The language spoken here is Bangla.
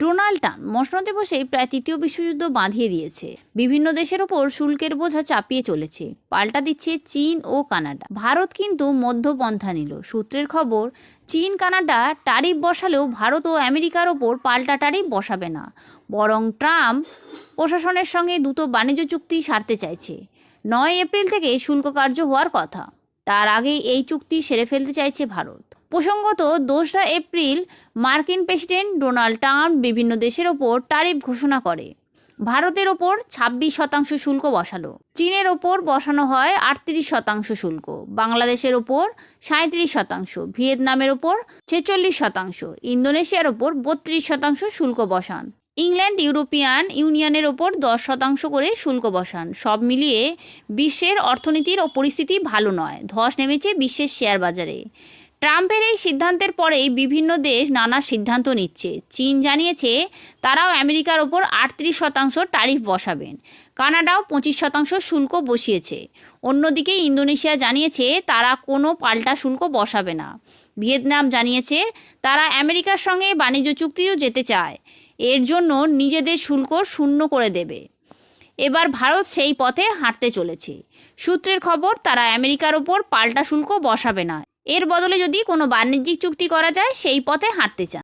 ডোনাল্ড ট্রাম্প মসনদে বসে প্রায় তৃতীয় বিশ্বযুদ্ধ বাঁধিয়ে দিয়েছে। বিভিন্ন দেশের ওপর শুল্কের বোঝা চাপিয়ে চলেছে। পাল্টা দিচ্ছে চীন ও কানাডা। ভারত কিন্তু মধ্যপন্থা নিল। সূত্রের খবর, চীন, কানাডা ট্যারিফ বসালেও ভারত ও আমেরিকার ওপর পাল্টা ট্যারিফ বসাবে না। বরং ট্রাম্প প্রশাসনের সঙ্গে দ্রুত বাণিজ্য চুক্তি সারতে চাইছে। নয় এপ্রিল থেকে শুল্ক কার্য হওয়ার কথা। তার আগেই এই চুক্তি সেরে ফেলতে চাইছে ভারত। প্রসঙ্গত, দোসরা এপ্রিল মার্কিন প্রেসিডেন্ট ডোনাল্ড ট্রাম্প বিভিন্ন দেশের ওপর ট্যারিফ ঘোষণা করে। ভারতের ওপর ছাব্বিশ শতাংশ শুল্ক বসালো। চীনের ওপর বসানো হয় আটত্রিশ শতাংশ শুল্ক। বাংলাদেশের ওপর সাঁত্রিশ শতাংশ। ভিয়েতনামের ওপর ছেচল্লিশ শতাংশ। ইন্দোনেশিয়ার ওপর বত্রিশ শতাংশ শুল্ক বসান। ইংল্যান্ড ইউরোপিয়ান ইউনিয়নের ওপর দশ শতাংশ করে শুল্ক বসান। সব মিলিয়ে বিশ্বের অর্থনীতির ও পরিস্থিতি ভালো নয়। ধস নেমেছে বিশ্বের শেয়ার বাজারে। ট্রাম্পের এই সিদ্ধান্তের পরেই বিভিন্ন দেশ নানা সিদ্ধান্ত নিচ্ছে। চীন জানিয়েছে তারাও আমেরিকার ওপর আটত্রিশ শতাংশ ট্যারিফ বসাবেন। কানাডাও পঁচিশ শতাংশ শুল্ক বসিয়েছে। অন্যদিকে ইন্দোনেশিয়া জানিয়েছে তারা কোনো পাল্টা শুল্ক বসাবে না। ভিয়েতনাম জানিয়েছে তারা আমেরিকার সঙ্গে বাণিজ্য চুক্তিও যেতে চায়। এর জন্য নিজেদের শুল্ক শূন্য করে দেবে। এবার ভারত সেই পথে হাঁটতে চলেছে। সূত্রের খবর, তারা আমেরিকার ওপর পাল্টা শুল্ক বসাবে না। এর বদলে যদি কোনো বাণিজ্যিক চুক্তি করা যায়, সেই পথে হাঁটতে চান।